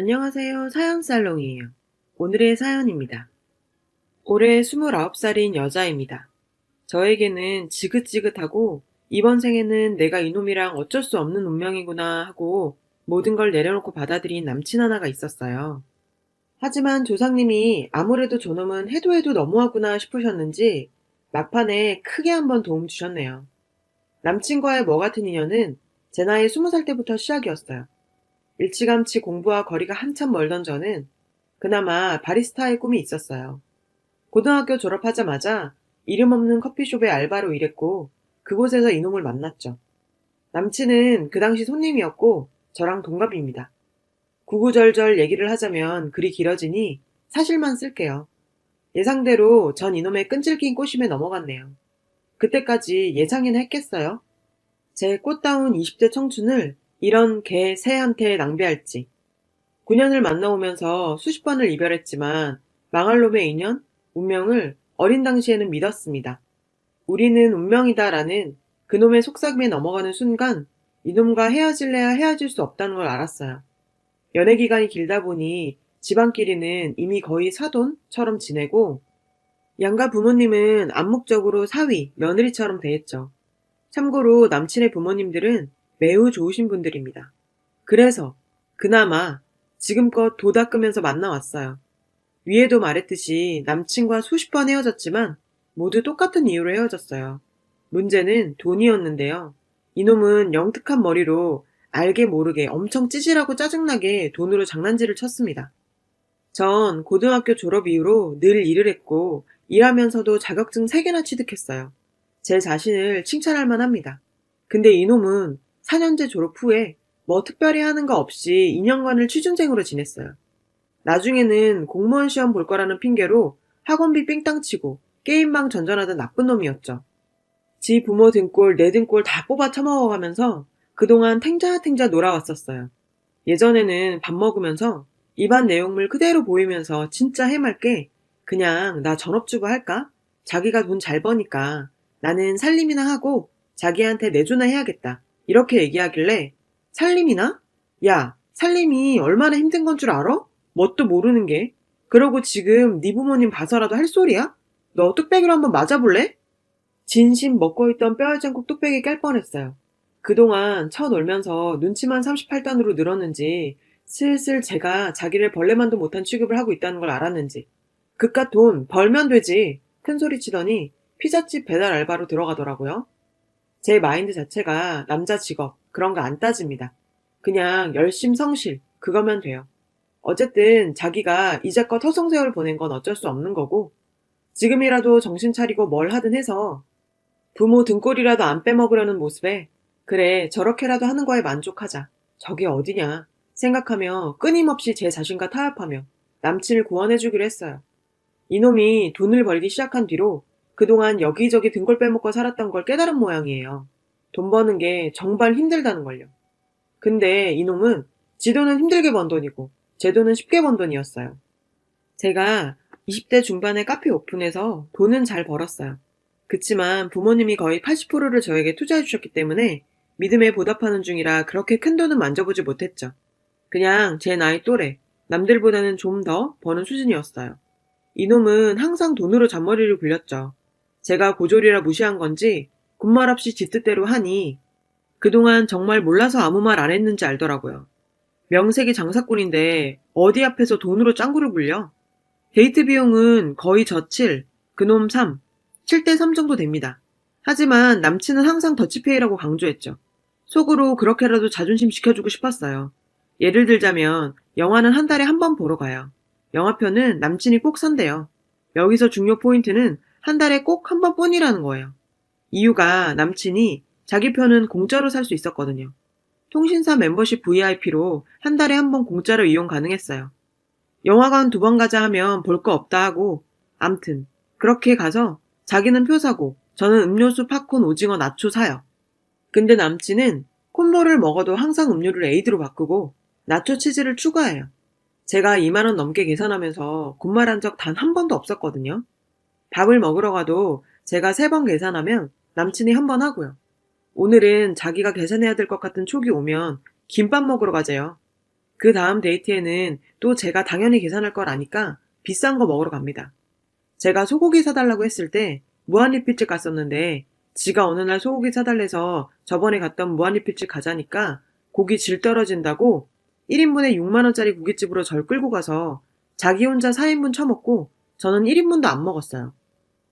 안녕하세요. 사연살롱이에요. 오늘의 사연입니다. 올해 29살인 여자입니다. 저에게는 지긋지긋하고 이번 생에는 내가 이놈이랑 어쩔 수 없는 운명이구나 하고 모든 걸 내려놓고 받아들인 남친 하나가 있었어요. 하지만 조상님이 아무래도 저놈은 해도 해도 너무하구나 싶으셨는지 막판에 크게 한번 도움 주셨네요. 남친과의 뭐 같은 인연은 제 나이 20살 때부터 시작이었어요. 일찌감치 공부와 거리가 한참 멀던 저는 그나마 바리스타의 꿈이 있었어요. 고등학교 졸업하자마자 이름 없는 커피숍에 알바로 일했고 그곳에서 이놈을 만났죠. 남친은 그 당시 손님이었고 저랑 동갑입니다. 구구절절 얘기를 하자면 글이 길어지니 사실만 쓸게요. 예상대로 전 이놈의 끈질긴 꼬심에 넘어갔네요. 그때까지 예상이나 했겠어요? 제 꽃다운 20대 청춘을 이런 개 새한테 낭비할지. 9년을 만나오면서 수십 번을 이별했지만 망할 놈의 인연, 운명을 어린 당시에는 믿었습니다. 우리는 운명이다라는 그놈의 속삭임에 넘어가는 순간 이놈과 헤어질래야 헤어질 수 없다는 걸 알았어요. 연애 기간이 길다 보니 집안끼리는 이미 거의 사돈처럼 지내고 양가 부모님은 암묵적으로 사위, 며느리처럼 대했죠. 참고로 남친의 부모님들은 매우 좋으신 분들입니다. 그래서 그나마 지금껏 도 닦으면서 만나왔어요. 위에도 말했듯이 남친과 수십 번 헤어졌지만 모두 똑같은 이유로 헤어졌어요. 문제는 돈이었는데요. 이놈은 영특한 머리로 알게 모르게 엄청 찌질하고 짜증나게 돈으로 장난질을 쳤습니다. 전 고등학교 졸업 이후로 늘 일을 했고 일하면서도 자격증 3개나 취득했어요. 제 자신을 칭찬할 만합니다. 근데 이놈은 4년제 졸업 후에 뭐 특별히 하는 거 없이 2년간을 취준생으로 지냈어요. 나중에는 공무원 시험 볼 거라는 핑계로 학원비 삥땅 치고 게임방 전전하던 나쁜 놈이었죠. 지 부모 등골, 내 등골 다 뽑아 처먹어가면서 그동안 탱자탱자 놀아왔었어요. 예전에는 밥 먹으면서 입안 내용물 그대로 보이면서 진짜 해맑게 그냥 나 전업주부 할까? 자기가 돈 잘 버니까 나는 살림이나 하고 자기한테 내조나 해야겠다. 이렇게 얘기하길래 살림이나? 야, 살림이 얼마나 힘든 건 줄 알아? 뭣도 모르는 게. 그러고 지금 네 부모님 봐서라도 할 소리야? 너 뚝배기로 한번 맞아볼래? 진심 먹고 있던 뼈알장국 뚝배기 깰 뻔했어요. 그동안 쳐놀면서 눈치만 38단으로 늘었는지 슬슬 제가 자기를 벌레만도 못한 취급을 하고 있다는 걸 알았는지 그깟 돈 벌면 되지 큰 소리 치더니 피자집 배달 알바로 들어가더라고요. 제 마인드 자체가 남자 직업 그런 거 안 따집니다. 그냥 열심 성실 그거면 돼요. 어쨌든 자기가 이제껏 허송세월 보낸 건 어쩔 수 없는 거고 지금이라도 정신 차리고 뭘 하든 해서 부모 등골이라도 안 빼먹으려는 모습에 그래 저렇게라도 하는 거에 만족하자. 저게 어디냐 생각하며 끊임없이 제 자신과 타협하며 남친을 구원해주기로 했어요. 이놈이 돈을 벌기 시작한 뒤로 그동안 여기저기 등골 빼먹고 살았던 걸 깨달은 모양이에요. 돈 버는 게 정말 힘들다는 걸요. 근데 이놈은 지 돈은 힘들게 번 돈이고 제 돈은 쉽게 번 돈이었어요. 제가 20대 중반에 카페 오픈해서 돈은 잘 벌었어요. 그치만 부모님이 거의 80%를 저에게 투자해 주셨기 때문에 믿음에 보답하는 중이라 그렇게 큰 돈은 만져보지 못했죠. 그냥 제 나이 또래, 남들보다는 좀 더 버는 수준이었어요. 이놈은 항상 돈으로 잔머리를 굴렸죠. 제가 고졸이라 무시한 건지 군말 없이 지 뜻대로 하니 그동안 정말 몰라서 아무 말 안 했는지 알더라고요. 명색이 장사꾼인데 어디 앞에서 돈으로 짱구를 굴려? 데이트 비용은 거의 저 7, 그놈 3, 7대 3 정도 됩니다. 하지만 남친은 항상 더치페이라고 강조했죠. 속으로 그렇게라도 자존심 지켜주고 싶었어요. 예를 들자면 영화는 한 달에 한 번 보러 가요. 영화표는 남친이 꼭 산대요. 여기서 중요 포인트는 한 달에 꼭 한 번뿐이라는 거예요. 이유가 남친이 자기 편은 공짜로 살 수 있었거든요. 통신사 멤버십 VIP로 한 달에 한 번 공짜로 이용 가능했어요. 영화관 두 번 가자 하면 볼 거 없다 하고 암튼 그렇게 가서 자기는 표 사고 저는 음료수 팝콘 오징어 나초 사요. 근데 남친은 콤보를 먹어도 항상 음료를 에이드로 바꾸고 나초 치즈를 추가해요. 제가 2만원 넘게 계산하면서 군말한 적 단 한 번도 없었거든요. 밥을 먹으러 가도 제가 세 번 계산하면 남친이 한 번 하고요. 오늘은 자기가 계산해야 될 것 같은 촉이 오면 김밥 먹으러 가재요. 그 다음 데이트에는 또 제가 당연히 계산할 걸 아니까 비싼 거 먹으러 갑니다. 제가 소고기 사달라고 했을 때 무한리필집 갔었는데 지가 어느 날 소고기 사달래서 저번에 갔던 무한리필집 가자니까 고기 질 떨어진다고 1인분에 6만원짜리 고깃집으로 절 끌고 가서 자기 혼자 4인분 처먹고 저는 1인분도 안 먹었어요.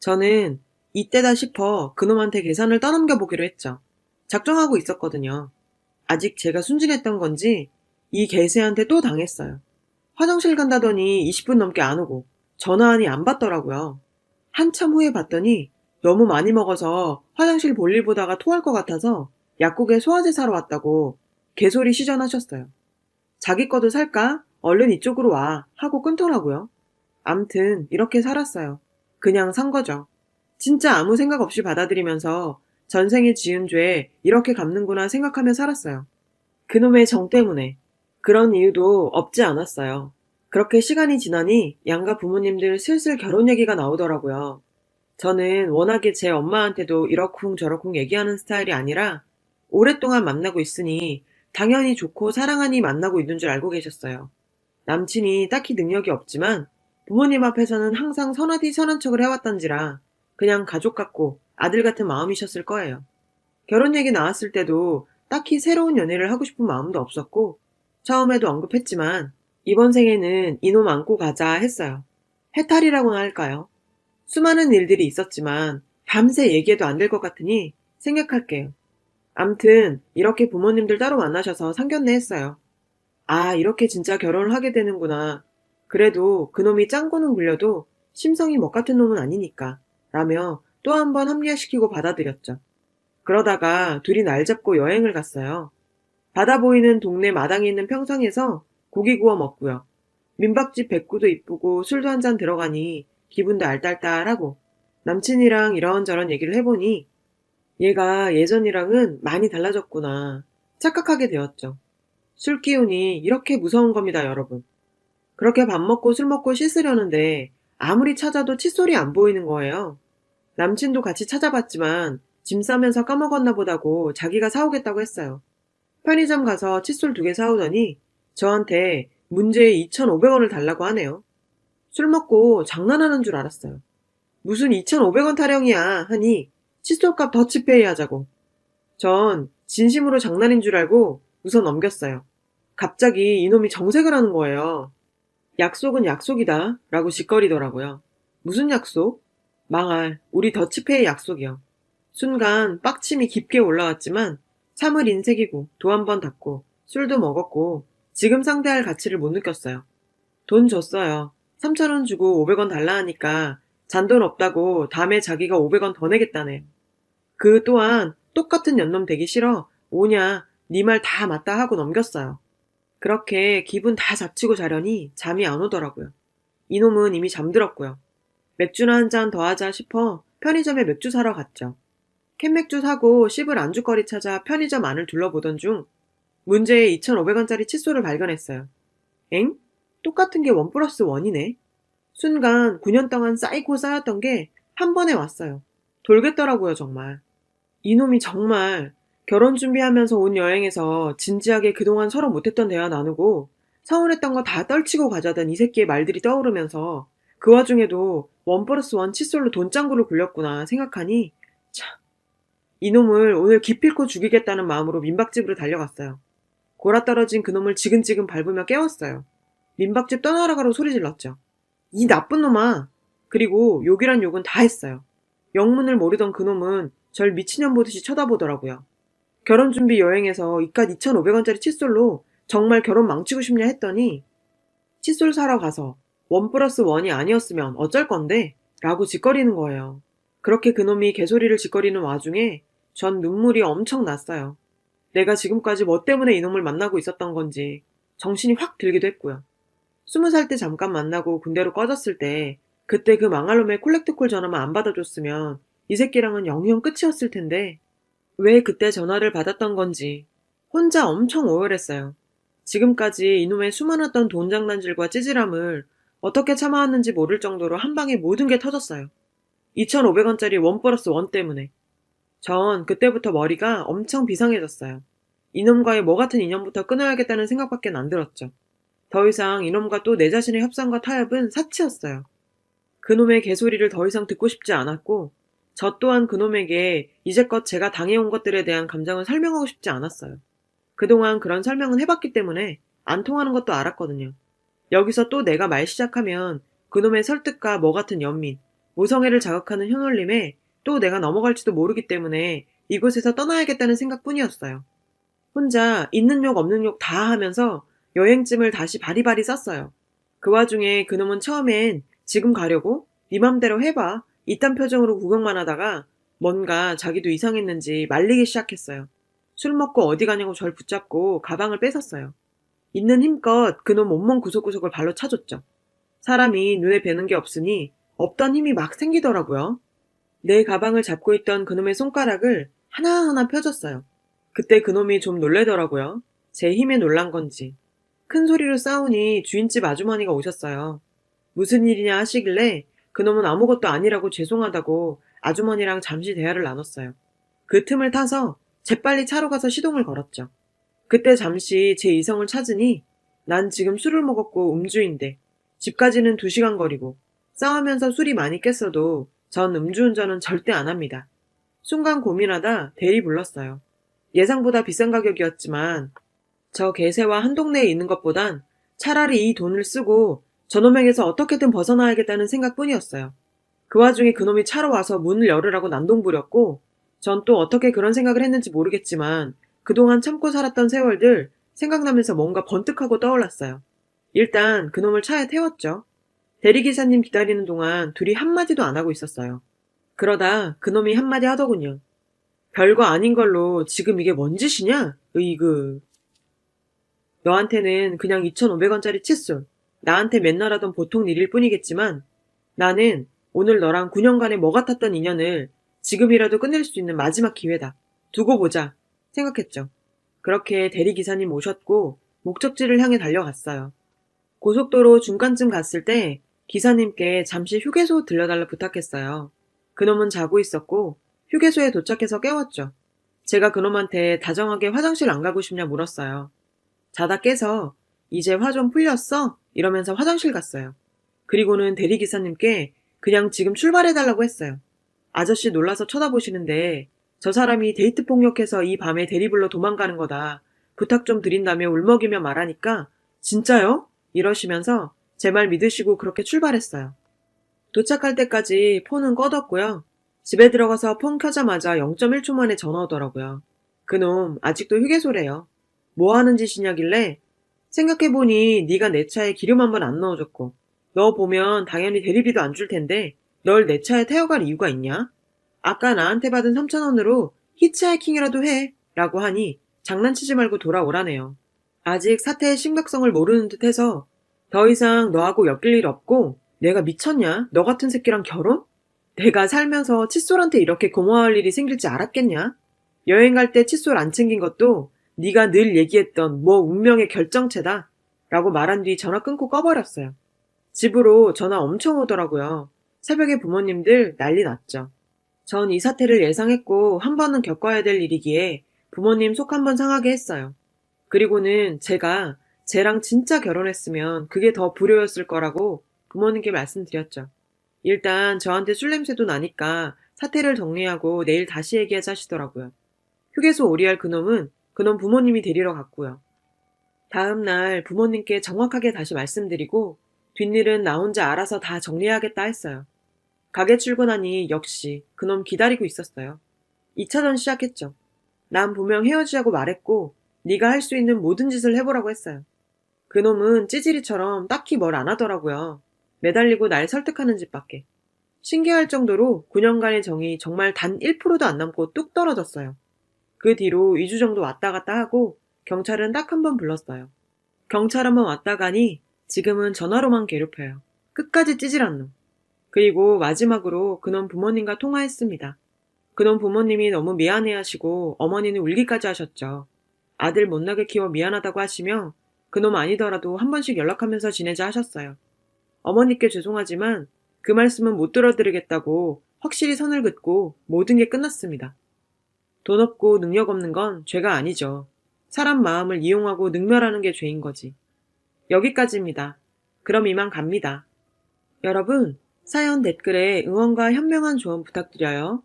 저는 이때다 싶어 그놈한테 계산을 떠넘겨 보기로 했죠. 작정하고 있었거든요. 아직 제가 순진했던 건지 이 개새한테 또 당했어요. 화장실 간다더니 20분 넘게 안 오고 전화하니 안 받더라고요. 한참 후에 봤더니 너무 많이 먹어서 화장실 볼일 보다가 토할 것 같아서 약국에 소화제 사러 왔다고 개소리 시전하셨어요. 자기 거도 살까? 얼른 이쪽으로 와. 하고 끊더라고요. 암튼 이렇게 살았어요. 그냥 산 거죠. 진짜 아무 생각 없이 받아들이면서 전생에 지은 죄 이렇게 갚는구나 생각하며 살았어요. 그놈의 정 때문에. 그런 이유도 없지 않았어요. 그렇게 시간이 지나니 양가 부모님들 슬슬 결혼 얘기가 나오더라고요. 저는 워낙에 제 엄마한테도 이러쿵 저러쿵 얘기하는 스타일이 아니라 오랫동안 만나고 있으니 당연히 좋고 사랑하니 만나고 있는 줄 알고 계셨어요. 남친이 딱히 능력이 없지만 부모님 앞에서는 항상 선하디 선한 척을 해왔던지라 그냥 가족 같고 아들 같은 마음이셨을 거예요. 결혼 얘기 나왔을 때도 딱히 새로운 연애를 하고 싶은 마음도 없었고 처음에도 언급했지만 이번 생에는 이놈 안고 가자 했어요. 해탈이라고나 할까요? 수많은 일들이 있었지만 밤새 얘기해도 안 될 것 같으니 생각할게요. 암튼 이렇게 부모님들 따로 만나셔서 상견례 했어요. 아 이렇게 진짜 결혼을 하게 되는구나. 그래도 그놈이 짱구는 굴려도 심성이 먹 같은 놈은 아니니까 라며 또 한 번 합리화시키고 받아들였죠. 그러다가 둘이 날 잡고 여행을 갔어요. 바다 보이는 동네 마당에 있는 평상에서 고기 구워 먹고요. 민박집 백구도 이쁘고 술도 한 잔 들어가니 기분도 알딸딸하고 남친이랑 이런저런 얘기를 해보니 얘가 예전이랑은 많이 달라졌구나 착각하게 되었죠. 술 기운이 이렇게 무서운 겁니다, 여러분. 그렇게 밥 먹고 술 먹고 씻으려는데 아무리 찾아도 칫솔이 안 보이는 거예요. 남친도 같이 찾아봤지만 짐 싸면서 까먹었나 보다고 자기가 사오겠다고 했어요. 편의점 가서 칫솔 두 개 사오더니 저한테 문제에 2,500원을 달라고 하네요. 술 먹고 장난하는 줄 알았어요. 무슨 2,500원 타령이야 하니 칫솔값 더치페이 하자고. 전 진심으로 장난인 줄 알고 웃어 넘겼어요. 갑자기 이놈이 정색을 하는 거예요. 약속은 약속이다 라고 짓거리더라고요. 무슨 약속? 망할 우리 더치페이 약속이요. 순간 빡침이 깊게 올라왔지만 참을 인색이고 도 한번 닫고 술도 먹었고 지금 상대할 가치를 못 느꼈어요. 돈 줬어요. 3천원 주고 500원 달라 하니까 잔돈 없다고 다음에 자기가 500원 더 내겠다네요. 그 또한 똑같은 연놈 되기 싫어 오냐 네 말 다 맞다 하고 넘겼어요. 그렇게 기분 다 잡치고 자려니 잠이 안 오더라고요. 이놈은 이미 잠들었고요. 맥주나 한 잔 더 하자 싶어 편의점에 맥주 사러 갔죠. 캔맥주 사고 씹을 안주거리 찾아 편의점 안을 둘러보던 중 문제의 2,500원짜리 칫솔을 발견했어요. 엥? 똑같은 게 원 플러스 원이네. 순간 9년 동안 쌓이고 쌓였던 게 한 번에 왔어요. 돌겠더라고요, 정말. 이놈이 정말 결혼 준비하면서 온 여행에서 진지하게 그동안 서로 못했던 대화 나누고 서운했던 거 다 떨치고 가자던 이 새끼의 말들이 떠오르면서 그 와중에도 원 플러스 원 칫솔로 돈장구를 굴렸구나 생각하니 참 이놈을 오늘 기필코 죽이겠다는 마음으로 민박집으로 달려갔어요. 골아떨어진 그놈을 지근지근 밟으며 깨웠어요. 민박집 떠나라가로 소리 질렀죠. 이 나쁜 놈아! 그리고 욕이란 욕은 다 했어요. 영문을 모르던 그놈은 절 미친년 보듯이 쳐다보더라고요. 결혼 준비 여행에서 이깟 2,500원짜리 칫솔로 정말 결혼 망치고 싶냐 했더니 칫솔 사러 가서 원 플러스 원이 아니었으면 어쩔 건데? 라고 짓거리는 거예요. 그렇게 그놈이 개소리를 짓거리는 와중에 전 눈물이 엄청 났어요. 내가 지금까지 뭐 때문에 이놈을 만나고 있었던 건지 정신이 확 들기도 했고요. 스무 살 때 잠깐 만나고 군대로 꺼졌을 때 그때 그 망할 놈의 콜렉트콜 전화만 안 받아줬으면 이 새끼랑은 영영 끝이었을 텐데 왜 그때 전화를 받았던 건지 혼자 엄청 오열했어요. 지금까지 이놈의 수많았던 돈 장난질과 찌질함을 어떻게 참아왔는지 모를 정도로 한 방에 모든 게 터졌어요. 2,500원짜리 원 플러스 원 때문에. 전 그때부터 머리가 엄청 비상해졌어요. 이놈과의 뭐 같은 인연부터 끊어야겠다는 생각밖에 안 들었죠. 더 이상 이놈과 또 내 자신의 협상과 타협은 사치였어요. 그놈의 개소리를 더 이상 듣고 싶지 않았고, 저 또한 그놈에게 이제껏 제가 당해온 것들에 대한 감정을 설명하고 싶지 않았어요. 그동안 그런 설명은 해봤기 때문에 안 통하는 것도 알았거든요. 여기서 또 내가 말 시작하면 그놈의 설득과 뭐 같은 연민, 모성애를 자극하는 현올림에 또 내가 넘어갈지도 모르기 때문에 이곳에서 떠나야겠다는 생각뿐이었어요. 혼자 있는 욕 없는 욕 다 하면서 여행짐을 다시 바리바리 쌌어요. 그 와중에 그놈은 처음엔 지금 가려고? 네 맘대로 해봐. 이딴 표정으로 구경만 하다가 뭔가 자기도 이상했는지 말리기 시작했어요. 술 먹고 어디 가냐고 절 붙잡고 가방을 뺏었어요. 있는 힘껏 그놈 온몸 구석구석을 발로 차줬죠. 사람이 눈에 뵈는 게 없으니 없던 힘이 막 생기더라고요. 내 가방을 잡고 있던 그놈의 손가락을 하나하나 펴줬어요. 그때 그놈이 좀 놀래더라고요. 제 힘에 놀란 건지. 큰 소리로 싸우니 주인집 아주머니가 오셨어요. 무슨 일이냐 하시길래 그놈은 아무것도 아니라고 죄송하다고 아주머니랑 잠시 대화를 나눴어요. 그 틈을 타서 재빨리 차로 가서 시동을 걸었죠. 그때 잠시 제 이성을 찾으니 난 지금 술을 먹었고 음주인데 집까지는 두 시간 거리고 싸우면서 술이 많이 깼어도 전 음주운전은 절대 안 합니다. 순간 고민하다 대리 불렀어요. 예상보다 비싼 가격이었지만 저 개새와 한 동네에 있는 것보단 차라리 이 돈을 쓰고 저놈에게서 어떻게든 벗어나야겠다는 생각뿐이었어요. 그 와중에 그놈이 차로 와서 문을 열으라고 난동 부렸고 전 또 어떻게 그런 생각을 했는지 모르겠지만 그동안 참고 살았던 세월들 생각나면서 뭔가 번뜩하고 떠올랐어요. 일단 그놈을 차에 태웠죠. 대리기사님 기다리는 동안 둘이 한마디도 안 하고 있었어요. 그러다 그놈이 한마디 하더군요. 별거 아닌 걸로 지금 이게 뭔 짓이냐? 으이그. 너한테는 그냥 2,500원짜리 칫솔, 나한테 맨날 하던 보통 일일 뿐이겠지만 나는 오늘 너랑 9년간의 뭐 같았던 인연을 지금이라도 끝낼 수 있는 마지막 기회다. 두고 보자. 생각했죠. 그렇게 대리기사님 오셨고 목적지를 향해 달려갔어요. 고속도로 중간쯤 갔을 때 기사님께 잠시 휴게소 들려달라 부탁했어요. 그놈은 자고 있었고 휴게소에 도착해서 깨웠죠. 제가 그놈한테 다정하게 화장실 안 가고 싶냐 물었어요. 자다 깨서 이제 화 좀 풀렸어? 이러면서 화장실 갔어요. 그리고는 대리기사님께 그냥 지금 출발해달라고 했어요. 아저씨 놀라서 쳐다보시는데 저 사람이 데이트 폭력해서 이 밤에 대리불러 도망가는 거다. 부탁 좀 드린다며 울먹이며 말하니까 진짜요? 이러시면서 제 말 믿으시고 그렇게 출발했어요. 도착할 때까지 폰은 꺼뒀고요. 집에 들어가서 폰 켜자마자 0.1초 만에 전화 오더라고요. 그놈 아직도 휴게소래요. 뭐 하는 짓이냐길래 생각해보니 네가 내 차에 기름 한 번 안 넣어줬고 너 보면 당연히 대리비도 안 줄 텐데 널 내 차에 태워갈 이유가 있냐? 아까 나한테 받은 3천원으로 히치하이킹이라도 해 라고 하니 장난치지 말고 돌아오라네요. 아직 사태의 심각성을 모르는 듯 해서 더 이상 너하고 엮일 일 없고 내가 미쳤냐? 너 같은 새끼랑 결혼? 내가 살면서 칫솔한테 이렇게 고마워할 일이 생길지 알았겠냐? 여행 갈 때 칫솔 안 챙긴 것도 네가 늘 얘기했던 뭐 운명의 결정체다 라고 말한 뒤 전화 끊고 꺼버렸어요. 집으로 전화 엄청 오더라고요. 새벽에 부모님들 난리 났죠. 전 이 사태를 예상했고 한 번은 겪어야 될 일이기에 부모님 속 한 번 상하게 했어요. 그리고는 제가 쟤랑 진짜 결혼했으면 그게 더 불효였을 거라고 부모님께 말씀드렸죠. 일단 저한테 술 냄새도 나니까 사태를 정리하고 내일 다시 얘기하자 하시더라고요. 휴게소 오리알 그놈은 그놈 부모님이 데리러 갔고요. 다음 날 부모님께 정확하게 다시 말씀드리고 뒷일은 나 혼자 알아서 다 정리하겠다 했어요. 가게 출근하니 역시 그놈 기다리고 있었어요. 2차전 시작했죠. 난 분명 헤어지자고 말했고 네가 할 수 있는 모든 짓을 해보라고 했어요. 그놈은 찌질이처럼 딱히 뭘 안 하더라고요. 매달리고 날 설득하는 짓밖에. 신기할 정도로 9년간의 정이 정말 단 1%도 안 남고 뚝 떨어졌어요. 그 뒤로 2주 정도 왔다 갔다 하고 경찰은 딱 한 번 불렀어요. 경찰 한 번 왔다 가니 지금은 전화로만 괴롭혀요. 끝까지 찌질한 놈. 그리고 마지막으로 그놈 부모님과 통화했습니다. 그놈 부모님이 너무 미안해 하시고 어머니는 울기까지 하셨죠. 아들 못나게 키워 미안하다고 하시며 그놈 아니더라도 한 번씩 연락하면서 지내자 하셨어요. 어머니께 죄송하지만 그 말씀은 못 들어드리겠다고 확실히 선을 긋고 모든 게 끝났습니다. 돈 없고 능력 없는 건 죄가 아니죠. 사람 마음을 이용하고 능멸하는 게 죄인 거지. 여기까지입니다. 그럼 이만 갑니다. 여러분, 사연 댓글에 응원과 현명한 조언 부탁드려요.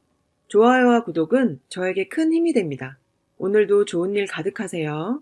좋아요와 구독은 저에게 큰 힘이 됩니다. 오늘도 좋은 일 가득하세요.